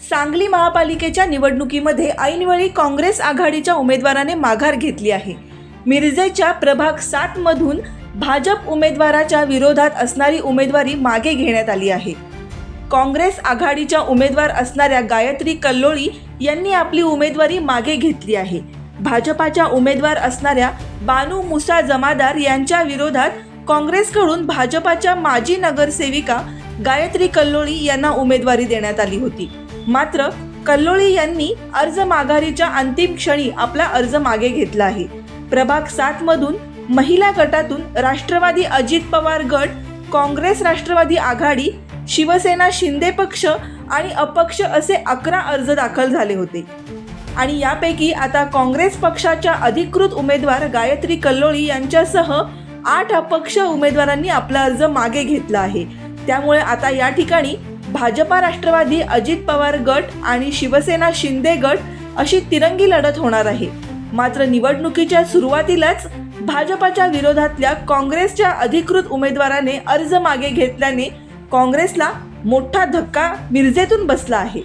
सांगली महापालिकेच्या निवडणुकीमध्ये ऐनवेळी काँग्रेस आघाडीच्या उमेदवाराने माघार घेतली आहे. मिरजेच्या प्रभाग सात मधून भाजप उमेदवाराच्या विरोधात असणारी उमेदवारी मागे घेण्यात आली आहे. काँग्रेस आघाडीच्या उमेदवार असणाऱ्या गायत्री कल्लोळी यांनी आपली उमेदवारी मागे घेतली आहे. भाजपाच्या उमेदवार असणाऱ्या बानू मुसा जमादार यांच्या विरोधात काँग्रेसकडून भाजपाच्या माजी नगरसेविका गायत्री कल्लोळी यांना उमेदवारी देण्यात आली होती. मात्र कल्लोळी यांनी अर्ज माघारीच्या अंतिम क्षणी आपला अर्ज मागे घेतला आहे. प्रभाग सात मधून महिला गटातून राष्ट्रवादी अजित पवार गट काँग्रेस राष्ट्रवादी आघाडी शिवसेना शिंदे पक्ष आणि अपक्ष असे अकरा अर्ज दाखल झाले होते. आणि यापैकी आता काँग्रेस पक्षाच्या अधिकृत उमेदवार गायत्री कल्लोळी यांच्यासह आठ अपक्ष उमेदवारांनी आपला अर्ज मागे घेतला आहे. त्यामुळे आता या ठिकाणी भाजपा राष्ट्रवादी अजित पवार गट आणि शिवसेना शिंदे गट अशी तिरंगी लढत होणार आहे. मात्र निवडणुकीच्या सुरुवातीलाच भाजपाच्या विरोधातल्या काँग्रेसच्या अधिकृत उमेदवाराने अर्ज मागे घेतल्याने काँग्रेसला मोठा धक्का मिरजेतून बसला आहे.